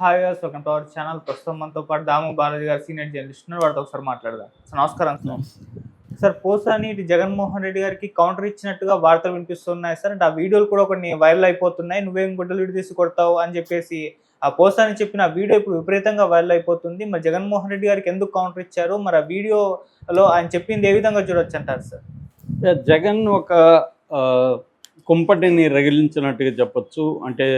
Hi గారు welcome to our channel. ప్రస్తుతం మనతో పాటు దాము బాలాజీ గారు సీనియర్ జర్నలిస్ట్ ఉన్నారు. వాడితో ఒకసారి మాట్లాడదాం. సార్ నమస్కారం సార్. సార్ పోసాని ఇటు జగన్మోహన్ రెడ్డి గారికి కౌంటర్ ఇచ్చినట్టుగా వార్తలు వినిపిస్తున్నాయి సార్. అంటే ఆ వీడియోలు కూడా కొన్ని వైరల్ అయిపోతున్నాయి. నువ్వేం గుడ్డలు విడి తీసి కొడతావు అని చెప్పేసి ఆ పోసాని చెప్పిన ఆ వీడియో ఇప్పుడు విపరీతంగా వైరల్ అయిపోతుంది. మరి జగన్మోహన్ రెడ్డి గారికి ఎందుకు కౌంటర్ ఇచ్చారు? మరి ఆ వీడియోలో ఆయన చెప్పింది ఏ విధంగా చూడొచ్చు అంటారు సార్? జగన్ ఒక కుంపటిని రగిలించినట్టుగా చెప్పొచ్చు. అంటే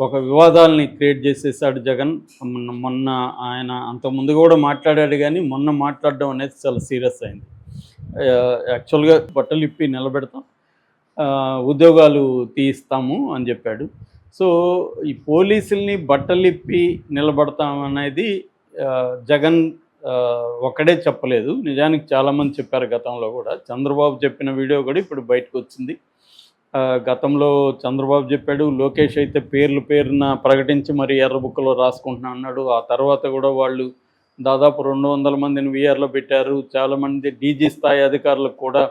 ఒక వివాదాలని క్రియేట్ చేసేసాడు జగన్. మొన్న మొన్న ఆయన అంతకుముందు కూడా మాట్లాడాడు కానీ మొన్న మాట్లాడడం అనేది చాలా సీరియస్ అయింది. యాక్చువల్గా బట్టలు ఇప్పి నిలబెడతాం. ఉద్యోగాలు తీయిస్తాము అని చెప్పాడు. సో ఈ పోలీసుల్ని బట్టలు ఇప్పి అనేది జగన్ ఒక్కడే చెప్పలేదు. నిజానికి చాలామంది చెప్పారు గతంలో కూడా. చంద్రబాబు చెప్పిన వీడియో కూడా ఇప్పుడు బయటకు వచ్చింది. గతంలో చంద్రబాబు చెప్పాడు లోకేష్ అయితే పేర్లు పేరున ప్రకటించి మరి ఎర్ర బుక్కలో రాసుకుంటున్నా అన్నాడు. ఆ తర్వాత కూడా వాళ్ళు దాదాపు రెండు వందల మందిని వీఆర్లో పెట్టారు. చాలామంది డీజీ స్థాయి అధికారులకు కూడా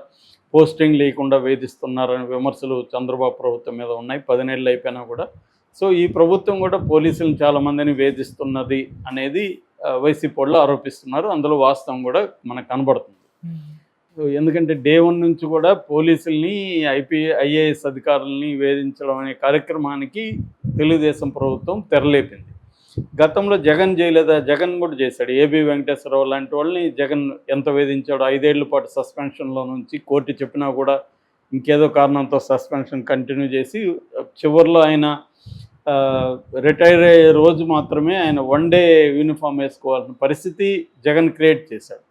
పోస్టింగ్ లేకుండా వేధిస్తున్నారని విమర్శలు చంద్రబాబు ప్రభుత్వం మీద ఉన్నాయి. పదినేళ్ళు అయిపోయినా కూడా. సో ఈ ప్రభుత్వం కూడా పోలీసులను చాలామందిని వేధిస్తున్నది అనేది వైసీపీ వాళ్ళు ఆరోపిస్తున్నారు. అందులో వాస్తవం కూడా మనకు కనబడుతుంది. ఎందుకంటే డే వన్ నుంచి కూడా పోలీసుల్ని ఐపీ ఐఏఎస్ అధికారుల్ని వేధించడం అనే కార్యక్రమానికి తెలుగుదేశం ప్రభుత్వం తెరలేపింది. గతంలో జగన్ చేయలేదా? జగన్ కూడా చేశాడు. ఏబి వెంకటేశ్వరరావు లాంటి వాళ్ళని జగన్ ఎంత వేధించాడో ఐదేళ్ళ పాటు సస్పెన్షన్లో నుంచి కోర్టు చెప్పినా కూడా ఇంకేదో కారణంతో సస్పెన్షన్ కంటిన్యూ చేసి చివరిలో ఆయన రిటైర్ అయ్యే రోజు మాత్రమే ఆయన వన్ డే యూనిఫామ్ వేసుకోవాల్సిన పరిస్థితి జగన్ క్రియేట్ చేశాడు.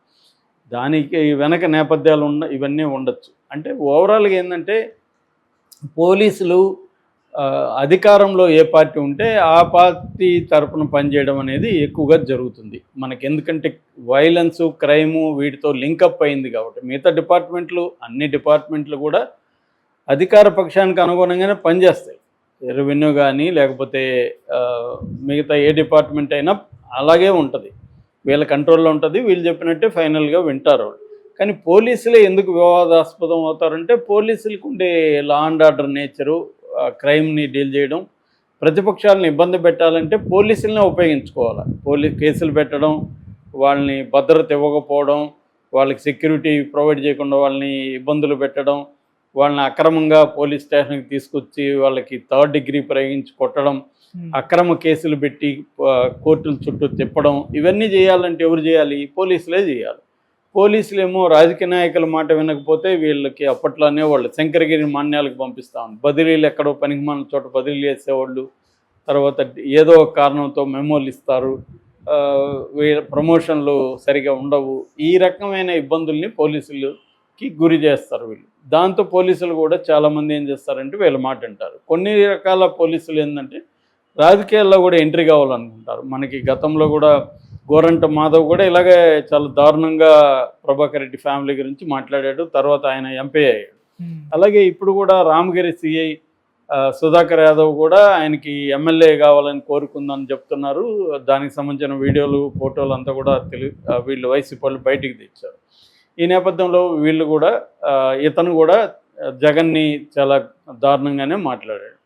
దానికి వెనక నేపథ్యాలు ఉన్న ఇవన్నీ ఉండొచ్చు. అంటే ఓవరాల్గా ఏంటంటే పోలీసులు అధికారంలో ఏ పార్టీ ఉంటే ఆ పార్టీ తరపున పనిచేయడం అనేది ఎక్కువగా జరుగుతుంది. మనకి ఎందుకంటే వైలెన్స్ క్రైము వీటితో లింకప్ అయింది కాబట్టి మిగతా డిపార్ట్మెంట్లు అన్ని డిపార్ట్మెంట్లు కూడా అధికార పక్షానికి అనుగుణంగానే పనిచేస్తాయి. రెవెన్యూ కానీ లేకపోతే మిగతా ఏ డిపార్ట్మెంట్ అయినా అలాగే ఉంటుంది. వీళ్ళ కంట్రోల్లో ఉంటుంది వీళ్ళు చెప్పినట్టే ఫైనల్గా వింటారు కానీ పోలీసులే ఎందుకు వివాదాస్పదం అవుతారంటే పోలీసులకు ఉండే లా అండ్ ఆర్డర్ నేచరు క్రైమ్ని డీల్ చేయడం ప్రతిపక్షాలను ఇబ్బంది పెట్టాలంటే పోలీసులనే ఉపయోగించుకోవాలి. పోలీ కేసులు పెట్టడం వాళ్ళని భద్రత ఇవ్వకపోవడం వాళ్ళకి సెక్యూరిటీ ప్రొవైడ్ చేయకుండా వాళ్ళని ఇబ్బందులు పెట్టడం వాళ్ళని అక్రమంగా పోలీస్ స్టేషన్కి తీసుకొచ్చి వాళ్ళకి థర్డ్ డిగ్రీ ప్రయోగించి కొట్టడం అక్రమ కేసులు పెట్టి కోర్టుల చుట్టూ తిప్పడం ఇవన్నీ చేయాలంటే ఎవరు చేయాలి? పోలీసులే చేయాలి. పోలీసులేమో రాజకీయ నాయకుల మాట వినకపోతే వీళ్ళకి అప్పట్లోనే వాళ్ళు శంకరగిరి మాన్యాలకు పంపిస్తాం. బదిలీలు ఎక్కడో పనికి మన చోట బదిలీ చేసేవాళ్ళు తర్వాత ఏదో ఒక కారణంతో మెమోలు ఇస్తారు. ప్రమోషన్లు సరిగా ఉండవు. ఈ రకమైన ఇబ్బందుల్ని పోలీసులకి గురి చేస్తారు వీళ్ళు. దాంతో పోలీసులు కూడా చాలామంది ఏం చేస్తారంటే వీళ్ళ మాట వింటారు. కొన్ని రకాల పోలీసులు ఏంటంటే రాజకీయాల్లో కూడా ఎంట్రీ కావాలనుకుంటారు. మనకి గతంలో కూడా గోరంట మాధవ్ కూడా ఇలాగే చాలా దారుణంగా ప్రభాకర్ రెడ్డి ఫ్యామిలీ గురించి మాట్లాడాడు. తర్వాత ఆయన ఎంపీ అయ్యాడు. అలాగే ఇప్పుడు కూడా రామగిరి సిఐ సుధాకర్ యాదవ్ కూడా ఆయనకి ఎమ్మెల్యే కావాలని కోరుకుందని చెప్తున్నారు. దానికి సంబంధించిన వీడియోలు ఫోటోలు అంతా కూడా తెలు వీళ్ళు వైసీపీ వాళ్ళు బయటికి తెచ్చారు. ఈ నేపథ్యంలో వీళ్ళు కూడా ఇతను కూడా జగన్ని చాలా దారుణంగానే మాట్లాడాడు.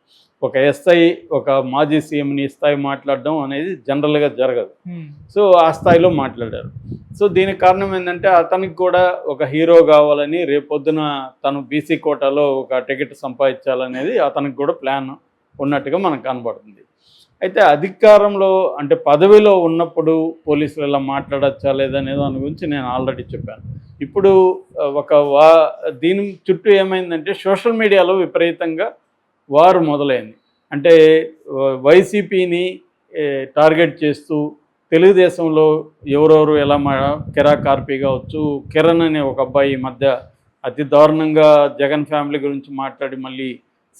ఒక ఎస్ఐ ఒక మాజీ సీఎంని ఈ స్థాయి మాట్లాడడం అనేది జనరల్గా జరగదు. సో ఆ స్థాయిలో మాట్లాడారు. సో దీనికి కారణం ఏంటంటే అతనికి కూడా ఒక హీరో కావాలని రేపొద్దున తను బీసీ కోటాలో ఒక టికెట్ సంపాదించాలనేది అతనికి కూడా ప్లాన్ ఉన్నట్టుగా మనకు కనబడుతుంది. అయితే అధికారంలో అంటే పదవిలో ఉన్నప్పుడు పోలీసులు ఇలా మాట్లాడచ్చా లేదనే దాని గురించి నేను ఆల్రెడీ చెప్పాను. ఇప్పుడు ఒక వా దీని చుట్టూ ఏమైందంటే సోషల్ మీడియాలో విపరీతంగా వారు మొదలైంది. అంటే వైసీపీని టార్గెట్ చేస్తూ తెలుగుదేశంలో ఎవరెవరు ఎలా మా కిరా కార్పీగా కావచ్చు కిరణ్ అనే ఒక అబ్బాయి ఈ మధ్య అతి దారుణంగా జగన్ ఫ్యామిలీ గురించి మాట్లాడి మళ్ళీ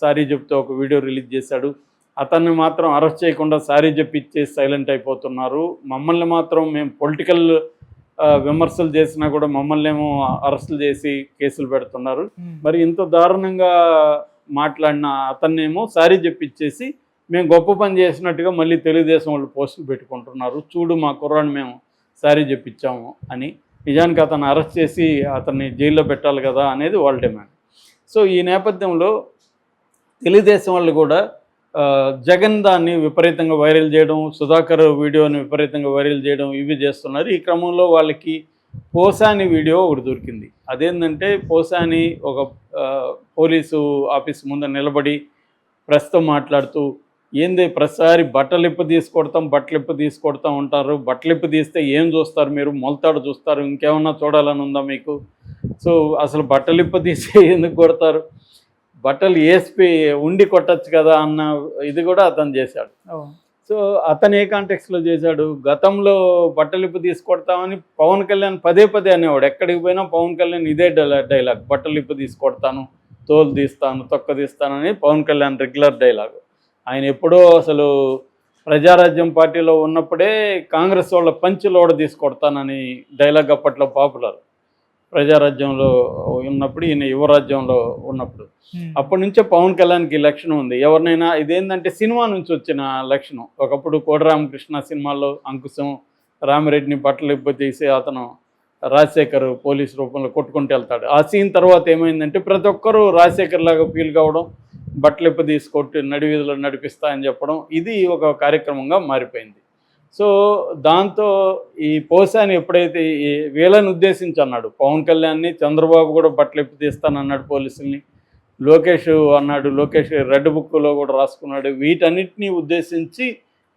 సారీ చెప్తూ ఒక వీడియో రిలీజ్ చేశాడు. అతన్ని మాత్రం అరెస్ట్ చేయకుండా సారీ చెప్పి ఇచ్చేసి సైలెంట్ అయిపోతున్నారు. మమ్మల్ని మాత్రం మేము పొలిటికల్ విమర్శలు చేసినా కూడా మమ్మల్ని ఏమో అరెస్టులు చేసి కేసులు పెడుతున్నారు. మరి ఇంత దారుణంగా మాట్లాడిన అతన్నేమో సారీ చెప్పిచ్చేసి మేము గొప్ప పని చేసినట్టుగా మళ్ళీ తెలుగుదేశం వాళ్ళు పోస్టులు పెట్టుకుంటున్నారు. చూడు మా కుర్రాన్ని మేము సారీ చెప్పించాము అని. నిజానికి అతను అరెస్ట్ చేసి అతన్ని జైల్లో పెట్టాలి కదా అనేది వాళ్ళ డిమాండ్. సో ఈ నేపథ్యంలో తెలుగుదేశం వాళ్ళు కూడా జగన్ దాన్ని విపరీతంగా వైరల్ చేయడం సుధాకర్ వీడియోని విపరీతంగా వైరల్ చేయడం ఇవి చేస్తున్నారు. ఈ క్రమంలో వాళ్ళకి పోసాని వీడియో ఒకటి దొరికింది. అదేంటంటే పోసాని ఒక పోలీసు ఆఫీస్ ముందు నిలబడి ప్రస్తుతం మాట్లాడుతూ ఏంది ప్రతిసారి బట్టలు ఇప్పు తీసుకొడతాం బట్టలు ఇప్పు తీసుకొడతాం ఉంటారు. బట్టలు ఇప్పు తీస్తే ఏం చూస్తారు మీరు? మొలతాడు చూస్తారు. ఇంకేమన్నా చూడాలని ఉందా మీకు? సో అసలు బట్టలు ఇప్పు ఎందుకు కొడతారు? బట్టలు వేసి ఉండి కొట్టచ్చు కదా అన్న ఇది కూడా అతను చేశాడు. సో అతను ఏ కాంటెక్స్లో చేశాడు? గతంలో బట్టలిప్పు తీసుకొడతామని పవన్ కళ్యాణ్ పదే పదే అనేవాడు. ఎక్కడికి పోయినా పవన్ కళ్యాణ్ ఇదే డైలాగ్. డైలాగ్ బట్టలిప్పు తీసుకొడతాను తోలు తీస్తాను తొక్క తీస్తానని పవన్ కళ్యాణ్ రెగ్యులర్ డైలాగ్. ఆయన ఎప్పుడో అసలు ప్రజారాజ్యం పార్టీలో ఉన్నప్పుడే కాంగ్రెస్ వాళ్ళ పంచి లోడ తీసుకొడతానని డైలాగ్ అప్పట్లో పాపులర్ ప్రజారాజ్యంలో ఉన్నప్పుడు ఈయన యువరాజ్యంలో ఉన్నప్పుడు. అప్పటి నుంచే పవన్ కళ్యాణ్కి లక్షణం ఉంది. ఎవరినైనా ఇదేంటంటే సినిమా నుంచి వచ్చిన లక్షణం. ఒకప్పుడు కోడరామకృష్ణ సినిమాలో అంకుశం రామిరెడ్డిని బట్టలు ఇబ్బ తీసి అతను రాజశేఖర్ పోలీస్ రూపంలో కొట్టుకుంటూ వెళ్తాడు. ఆ సీన్ తర్వాత ఏమైందంటే ప్రతి ఒక్కరూ రాజశేఖర్ లాగా ఫీల్ కావడం బట్టలు ఇప్ప తీసుకొట్టి నడివీధిలో నడిపిస్తా అని చెప్పడం ఇది ఒక కార్యక్రమంగా మారిపోయింది. సో దాంతో ఈ పోసాని ఎప్పుడైతే ఈ వీళ్ళని ఉద్దేశించి అన్నాడు పవన్ కళ్యాణ్ని చంద్రబాబు కూడా బట్టలెప్పి తీస్తానన్నాడు పోలీసుల్ని లోకేష్ అన్నాడు లోకేష్ రెడ్ బుక్లో కూడా రాసుకున్నాడు వీటన్నిటిని ఉద్దేశించి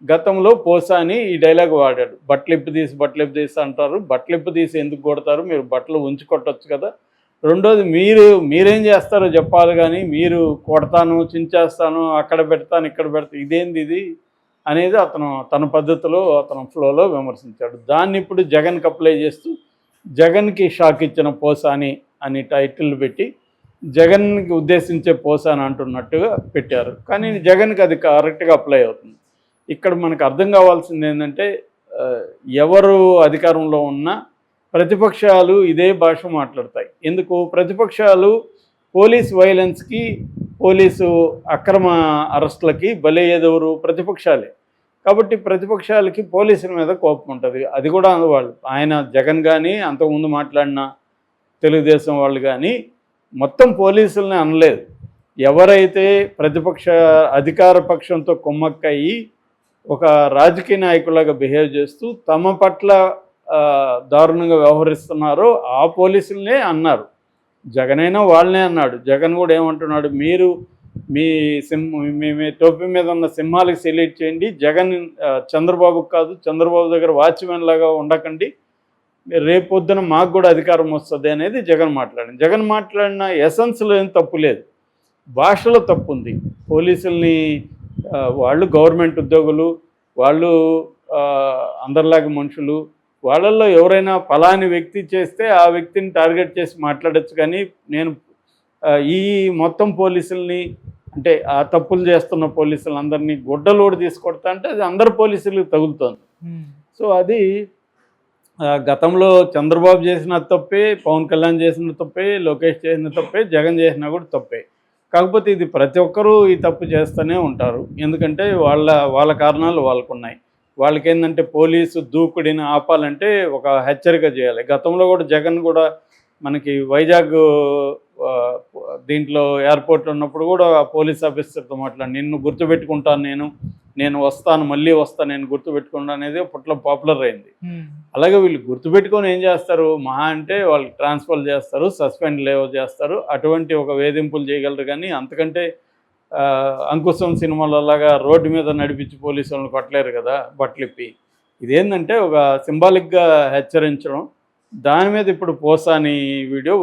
గతంలో పోసాని ఈ డైలాగ్ వాడాడు బట్టలు తీసి బట్టలు తీసి అంటారు బట్టలు తీసి ఎందుకు కొడతారు మీరు బట్టలు ఉంచి కొట్టచ్చు కదా. రెండోది మీరు మీరేం చేస్తారో చెప్పాలి కానీ మీరు కొడతాను చించేస్తాను అక్కడ పెడతాను ఇక్కడ పెడతాను ఇదేంది ఇది? అనేది అతను తన పద్ధతిలో అతను ఫ్లోలో విమర్శించాడు. దాన్ని ఇప్పుడు జగన్కి అప్లై చేస్తూ జగన్కి షాక్ ఇచ్చిన పోసాని అని టైటిల్ పెట్టి జగన్కి ఉద్దేశించే పోసాని అంటున్నట్టుగా పెట్టారు. కానీ జగన్కి అది కరెక్ట్గా అప్లై అవుతుంది. ఇక్కడ మనకు అర్థం కావాల్సింది ఏంటంటే ఎవరు అధికారంలో ఉన్నా ప్రతిపక్షాలు ఇదే భాష మాట్లాడతాయి. ఎందుకు? ప్రతిపక్షాలు పోలీస్ వైలెన్స్కి పోలీసు అక్రమ అరెస్టులకి బలయ్యేదెవరు ప్రతిపక్షాలే. కాబట్టి ప్రతిపక్షాలకి పోలీసుల మీద కోపం ఉంటుంది. అది కూడా వాళ్ళు ఆయన జగన్ కానీ అంతకుముందు మాట్లాడిన తెలుగుదేశం వాళ్ళు కానీ మొత్తం పోలీసుల్ని అనలేదు. ఎవరైతే ప్రతిపక్ష అధికార పక్షంతో కుమ్మక్కయ్యి ఒక రాజకీయ నాయకులాగా బిహేవ్ చేస్తూ తమ పట్ల దారుణంగా వ్యవహరిస్తున్నారో ఆ పోలీసులనే అన్నారు. జగన్ అయినా వాళ్ళనే అన్నాడు. జగన్ కూడా ఏమంటున్నాడు మీరు మీ సింహ మీ టోపీ మీద ఉన్న సింహాలకు సెల్యూట్ చేయండి. జగన్ చంద్రబాబుకు కాదు చంద్రబాబు దగ్గర వాచ్మెన్ లాగా ఉండకండి. రేపు పొద్దున మాకు కూడా అధికారం వస్తుంది అనేది జగన్ మాట్లాడింది. జగన్ మాట్లాడిన ఎసెన్స్లో ఏం తప్పు లేదు. భాషలో తప్పు ఉంది. పోలీసుల్ని వాళ్ళు గవర్నమెంట్ ఉద్యోగులు వాళ్ళు అందరిలాగా మనుషులు వాళ్ళల్లో ఎవరైనా ఫలాని వ్యక్తి చేస్తే ఆ వ్యక్తిని టార్గెట్ చేసి మాట్లాడచ్చు. కానీ నేను ఈ మొత్తం పోలీసుల్ని అంటే ఆ తప్పులు చేస్తున్న పోలీసులందరినీ గుడ్డలోడు తీసుకొడతా అంటే అది అందరు పోలీసులకు తగులుతోంది. సో అది గతంలో చంద్రబాబు చేసిన తప్పే పవన్ కళ్యాణ్ చేసిన తప్పే లోకేష్ చేసిన తప్పే జగన్ చేసినా కూడా తప్పే. కాకపోతే ఇది ప్రతి ఒక్కరూ ఈ తప్పు చేస్తూనే ఉంటారు. ఎందుకంటే వాళ్ళ వాళ్ళ కారణాలు వాళ్ళకు ఉన్నాయి వాళ్ళకి ఏంటంటే పోలీసు దూకుడిని ఆపాలంటే ఒక హెచ్చరిక చేయాలి. గతంలో కూడా జగన్ కూడా మనకి వైజాగ్ దీంట్లో ఎయిర్పోర్ట్ ఉన్నప్పుడు కూడా ఆ పోలీస్ ఆఫీసర్తో మాట్లాడి నిన్ను గుర్తుపెట్టుకుంటాను నేను నేను వస్తాను మళ్ళీ వస్తాను నేను గుర్తుపెట్టుకుంటాను అనేది అప్పట్లో పాపులర్ అయింది. అలాగే వీళ్ళు గుర్తుపెట్టుకొని ఏం చేస్తారు? మహా అంటే వాళ్ళు ట్రాన్స్ఫర్ చేస్తారు సస్పెండ్ లేవ్ చేస్తారు. అటువంటి ఒక వేధింపులు చేయగలరు కానీ అంతకంటే అంకుశం సినిమాలలాగా రోడ్డు మీద నడిపించి పోలీసు వాళ్ళని కొట్టలేరు కదా బట్టలిప్పి. ఇదేంటంటే ఒక సింబాలిక్గా హెచ్చరించడం. దాని మీద ఇప్పుడు పోసాని వీడియో